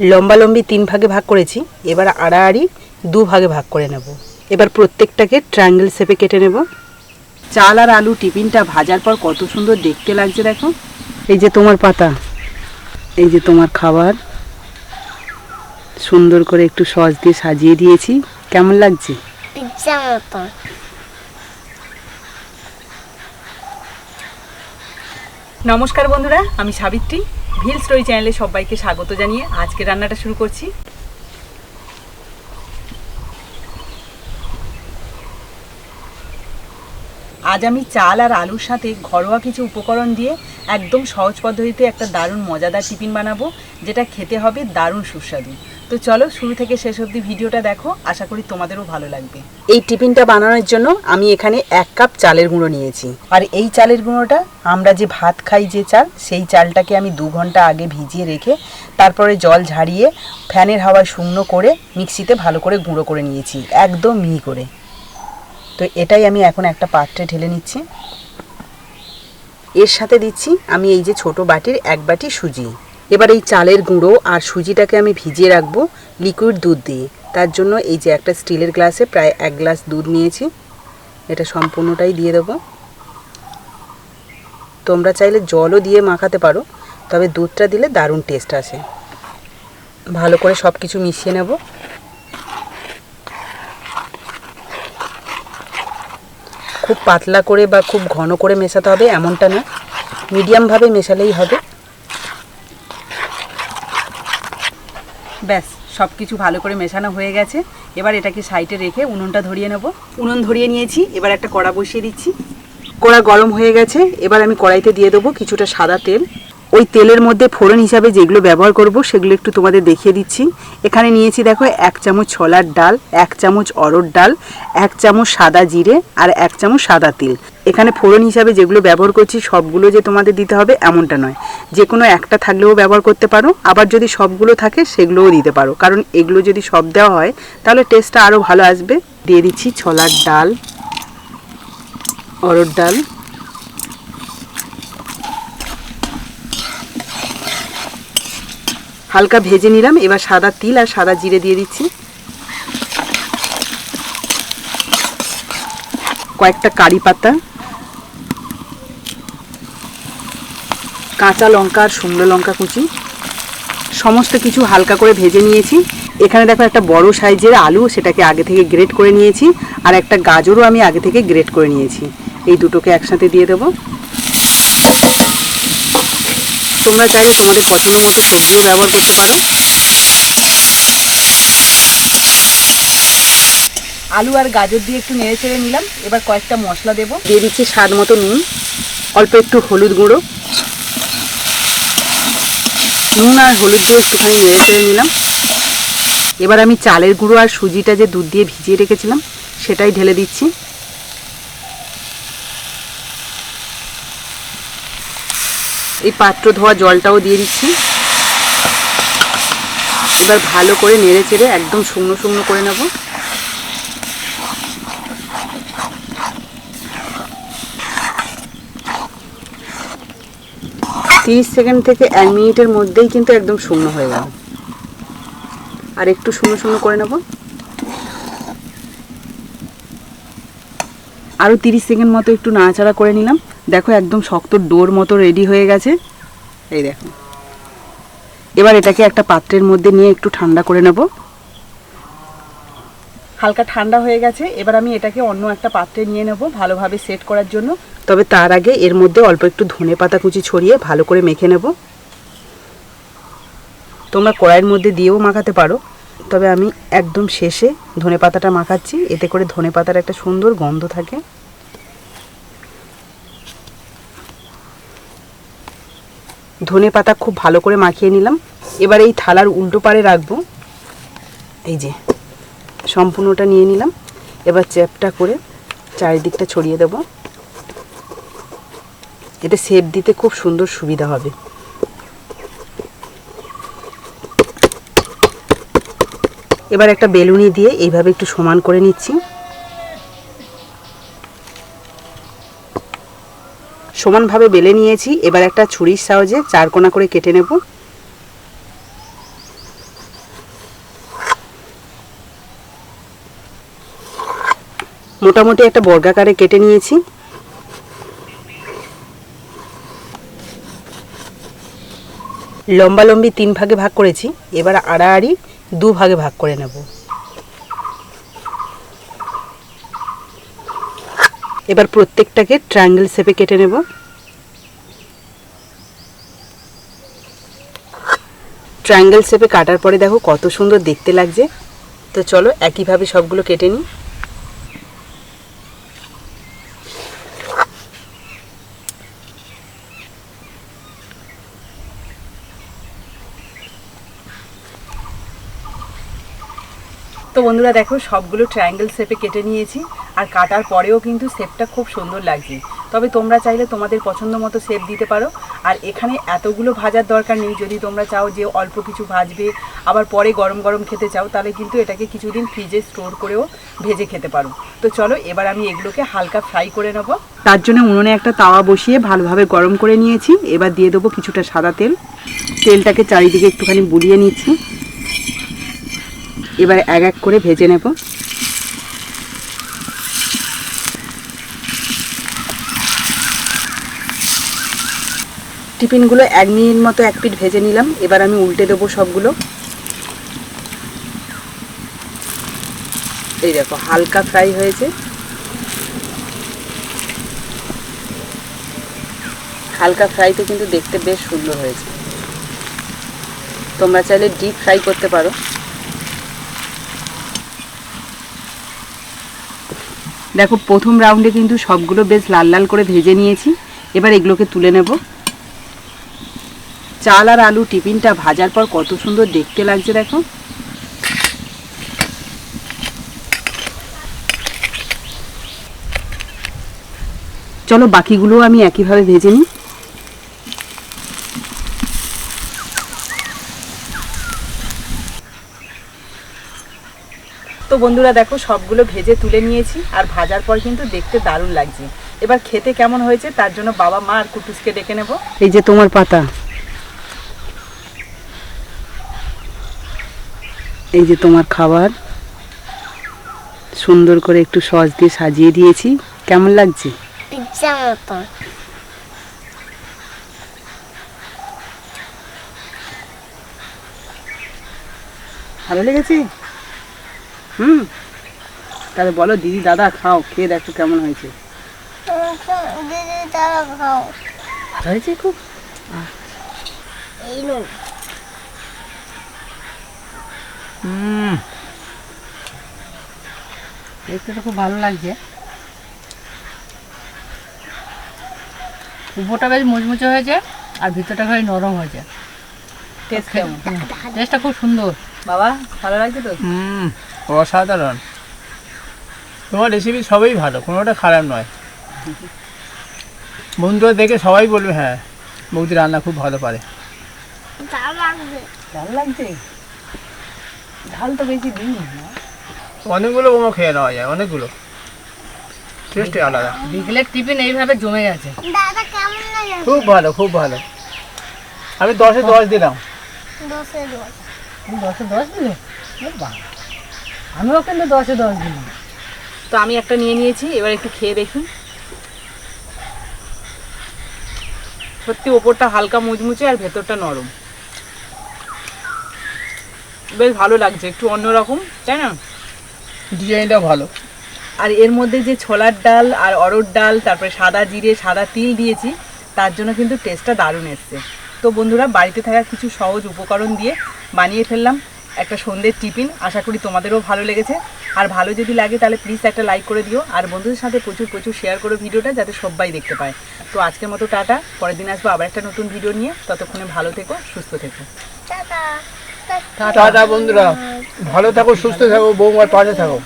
লম্বালম্বি তিন ভাগে ভাগ করেছি এবার আড়াআড়ি দু ভাগে ভাগ করে নেব। এবার প্রত্যেকটাকে ট্রায়াঙ্গেল শেপে কেটে নেব। চাল আর আলু টিফিনটা ভাজার পর কত সুন্দর দেখতে লাগছে দেখো। এই যে তোমার পাতা এই যে তোমার খাবার। সুন্দর করে একটু সস দিয়ে সাজিয়ে দিয়েছি। কেমন লাগছে? নমস্কার বন্ধুরা আমি সাবিত্রী। ভিল স্টোরি চ্যানেলে সবাইকে স্বাগত জানিয়ে আজকে রান্নাটা শুরু করছি। আজ আমি চাল আর আলুর সাথে ঘরোয়া কিছু উপকরণ দিয়ে একদম সহজ পদ্ধতিতে একটা দারুণ মজাদার টিফিন বানাবো যেটা খেতে হবে দারুণ সুস্বাদু। তো চলো শুরু থেকে শেষ অবধি ভিডিওটা দেখো আশা করি তোমাদেরও ভালো লাগবে। এই টিফিনটা বানানোর জন্য আমি এখানে এক কাপ চালের গুঁড়ো নিয়েছি। আর এই চালের গুঁড়োটা আমরা যে ভাত খাই যে চাল সেই চালটাকে আমি দু ঘণ্টা আগে ভিজিয়ে রেখে তারপরে জল ঝাড়িয়ে ফ্যানের হাওয়ায় শুকনো করে মিক্সিতে ভালো করে গুঁড়ো করে নিয়েছি একদম মিহি করে। তো এটাই আমি এখন একটা পাত্রে ঢেলে নিচ্ছি। এর সাথে দিচ্ছি আমি এই যে ছোট বাটির এক বাটি সুজি। এবার এই চালের গুঁড়ো আর সুজিটাকে আমি ভিজিয়ে রাখব লিকুইড দুধ দিয়ে। তার জন্য এই যে একটা স্টিলের গ্লাসে প্রায় এক গ্লাস দুধ নিয়েছি। এটা সম্পূর্ণটাই দিয়ে দেবো। তোমরা চাইলে জলও দিয়ে মাখাতে পারো, তবে দুধটা দিলে দারুণ টেস্ট আসে। ভালো করে সব কিছু মিশিয়ে নেব। খুব পাতলা করে বা খুব ঘন করে মেশাতে হবে, এমনটা না। মিডিয়ামভাবে মেশালেই হবে। ব্যাস সব কিছু ভালো করে মেশানো হয়ে গেছে। এবার এটাকে সাইডে রেখে উনুনটা ধরিয়ে নেব। উনুন ধরিয়ে নিয়েছি, এবার একটা কড়া বসিয়ে দিচ্ছি। কড়া গরম হয়ে গেছে, এবার আমি কড়াইতে দিয়ে দেবো কিছুটা সাদা তেল। ওই তেলের মধ্যে ফোড়ন হিসাবে যেগুলো ব্যবহার করব সেগুলো একটু তোমাদের দেখিয়ে দিচ্ছি। এখানে নিয়েছি দেখো এক চামচ ছোলার ডাল, এক চামচ অরড় ডাল, এক চামচ সাদা জিরে আর এক চামচ সাদা তিল। এখানে ফোড়ন হিসাবে যেগুলো ব্যবহার করছি সবগুলো যে তোমাদের দিতে হবে এমনটা নয়। যে কোনো একটা থাকলেও ব্যবহার করতে পারো, আবার যদি সবগুলো থাকে সেগুলোও দিতে পারো। কারণ এগুলো যদি সব দেওয়া হয়, তাহলে টেস্টটা আরও ভালো আসবে। দিয়ে দিচ্ছি ছোলার ডাল অরড় ডাল। হালকা ভেজে নিলাম, এবার সাদা তিল আর সাদা জিরে দিয়ে দিচ্ছি। কয়েকটা কারি পাতা, কাঁচা লঙ্কা আর শুকনো লঙ্কা কুচি, সমস্ত কিছু হালকা করে ভেজে নিয়েছি। এখানে দেখো একটা বড় সাইজের আলু, সেটাকে আগে থেকে গ্রেট করে নিয়েছি, আর একটা গাজরও আমি আগে থেকে গ্রেট করে নিয়েছি। এই দুটোকে একসাথে দিয়ে দেবো। তোমরা চাইলে তোমাদের পছন্দ মতো সবজিও ব্যবহার করতে পারো। আলু আর গাজর দিয়ে একটু নেড়ে চেড়ে নিলাম। এবার কয়েকটা মশলা দেবো। দিয়ে দিচ্ছি স্বাদ মতো নুন অল্প একটু হলুদ গুঁড়ো। নুন আর হলুদ দিয়ে একটুখানি নেড়ে চেড়ে নিলাম। এবার আমি চালের গুঁড়ো আর সুজিটা যে দুধ দিয়ে ভিজিয়ে রেখেছিলাম সেটাই ঢেলে দিচ্ছি। এই পাত্র ধোয়া জলটাও দিয়ে দিচ্ছি। এবার ভালো করে নেড়ে চেড়ে একদম শুকনো শুকনো করে নেব। তিরিশ সেকেন্ড থেকে এক মিনিটের মধ্যেই কিন্তু একদম শুকনো হয়ে গেল। আর একটু শুকনো শুকনো করে নেব। আরও তিরিশ সেকেন্ড মতো একটু নাড়াচাড়া করে নিলাম। দেখো একদম শক্ত ডোর মতো রেডি হয়ে গেছে। এই দেখো। এবার এটাকে একটা পাত্রের মধ্যে নিয়ে একটু ঠান্ডা করে নেব। হালকা ঠান্ডা হয়ে গেছে। এবার আমি এটাকে অন্য একটা পাত্রে নিয়ে নেব ভালোভাবে সেট করার জন্য। তবে তার আগে এর মধ্যে অল্প একটু ধনে পাতা কুচি ছড়িয়ে ভালো করে মেখে নেব। তোমরা কড়াইয়ের মধ্যে দিয়েও মাখাতে পারো। তবে আমি একদম শেষে ধনে পাতাটা মাখাচ্ছি। এতে করে ধনে পাতার একটা সুন্দর গন্ধ থাকে। ধনে পাতা খুব ভালো করে মাখিয়ে নিলাম। এবার এই থালার উল্টো পারে রাখব। এই যে, সম্পূর্ণটা নিয়ে নিলাম। এবার চ্যাপটা করে চারিদিকটা ছড়িয়ে দেব। এতে সেপ দিতে খুব সুন্দর সুবিধা হবে। এবার একটা বেলুনি দিয়ে এইভাবে একটু সমান করে নিচ্ছি। সমানভাবে বেলে নিয়েছি। এবার একটা ছুরির সাহায্যে চারকোনা করে কেটে নেব। মোটামুটি একটা বর্গাকারে কেটে নিয়েছি। লম্বালম্বি তিন ভাগে ভাগ করেছি। এবার আড়াআড়ি দু ভাগে ভাগ করে নেব। এবার প্রত্যেকটাকে ট্রায়াঙ্গেল শেপে কেটে নেব। ট্রায়াঙ্গেল শেপে কাটার পরে দেখো কত সুন্দর দেখতে লাগছে। তো চলো একইভাবে সবগুলো কেটে নিই। তো বন্ধুরা দেখো, সবগুলো ট্রায়াঙ্গেল শেপে কেটে নিয়েছি, আর কাটার পরেও কিন্তু শেপটা খুব সুন্দর লাগছে। তবে তোমরা চাইলে তোমাদের পছন্দ মতো শেপ দিতে পারো। আর এখানে এতগুলো ভাজার দরকার নেই, যদি তোমরা চাও যে অল্প কিছু ভাজবে, আবার পরে গরম গরম খেতে চাও, তাহলে কিন্তু এটাকে কিছুদিন ফ্রিজে স্টোর করেও ভেজে খেতে পারো। তো চলো, এবার আমি এগুলোকে হালকা ফ্রাই করে নেব। তার জন্য উনুনে একটা তাওয়া বসিয়ে ভালোভাবে গরম করে নিয়েছি। এবার দিয়ে দেবো কিছুটা সাদা তেল। তেলটাকে চারিদিকে একটুখানি বুলিয়ে নিচ্ছি। এবার এক এক করে ভেজে নেব। টিফিনগুলো এক মিনিট মতো এক পিট ভেজে নিলাম। এবার আমি উল্টে দেবো সবগুলো। এই দেখো, হালকা ফ্রাই হয়েছে। হালকা ফ্রাইতে কিন্তু দেখতে বেশ সুন্দর হয়েছে। তোমরা চাইলে ডিপ ফ্রাই করতে পারো। দেখো, প্রথম রাউন্ডে কিন্তু সবগুলো বেশ লাল লাল করে ভেজে নিয়েছি। এবার এগুলোকে তুলে নেব। চাল আর আলু টিফিনটা ভাজার পর কত সুন্দর দেখতে লাগছে, দেখো। চলো বাকিগুলো আমি একইভাবে ভেজে নিই। তো বন্ধুরা দেখো সবগুলো ভেজে তুলে নিয়েছি আর ভাজার পর কিন্তু দেখতে দারুণ লাগছে। এবার খেতে কেমন হয়েছে তার জন্য বাবা মা আর কুটুসকে ডেকে নেব। এই যে তোমার পাতা। এই যে তোমার খাবার। সুন্দর করে একটু সস দিয়ে সাজিয়ে দিয়েছি। কেমন লাগছে? ভালো লেগেছে? হুম। তাহলে বলো দিদি দাদা খাও খেয়ে দেখো কেমন হয়েছে। দিদি তারা খাও ভালো হয়েছে খুব। এই নুন হুম। দেখতে তো খুব ভালো লাগছে। উপরটা বেশ মুচমুচে হয়েছে আর ভিতরটা বেশ নরম হয়েছে। টেস্ট কেমন? টেস্টটা খুব সুন্দর। বাবা ভালো লাগছে তো? হুম। অসাধারণ। তোমার রেসিপি সবই ভালো কোনোটা খারাপ নয়। বন্ধুরা দেখে সবাই বলবে হ্যাঁ বৌদি রান্না খুব ভালো পারে। ঝাল তো বেশি দিই অনেকগুলো মোমো খেয়ে নেওয়া যায় অনেকগুলো। টেস্টই আলাদা। বিকেলের টিফিন এইভাবে জমে গেছে। দাদা কেমন লাগে? খুব ভালো খুব ভালো। আমি দশে দশ দিলাম। দশে দশ। দশে দশ দিলে? বাবা। আমিও কিন্তু দশে দশ দিলাম তো আমি একটা নিয়ে নিয়েছি এবার একটু খেয়ে দেখি। সত্যি ওপরটা হালকা মুচমুচে আর ভেতরটা নরম। বেশ ভালো লাগছে একটু অন্যরকম তাই না? ডিজাইনটা ভালো। আর এর মধ্যে যে ছোলার ডাল আর অরড় ডাল তারপরে সাদা জিরে সাদা তিল দিয়েছি তার জন্য কিন্তু টেস্টটা দারুণ এসছে। তো বন্ধুরা বাড়িতে থাকা কিছু সহজ উপকরণ দিয়ে বানিয়ে ফেললাম। একটা সন্ধ্যের টিফিন। আশা করি তোমাদেরও ভালো লেগেছে। আর ভালো যদি লাগে তাহলে প্লিজ একটা লাইক করে দিও। আর বন্ধুদের সাথে প্রচুর প্রচুর শেয়ার করো ভিডিওটা যাতে সবাই দেখতে পায়। তো আজকের মতো টাটা। পরের দিন আসব আবার একটা নতুন ভিডিও নিয়ে। ততক্ষণে ভালো থেকো সুস্থ থেকো। টাটা। বন্ধুরা। ভালো থাকো সুস্থ থাকো বৌমার পাশে থাকো।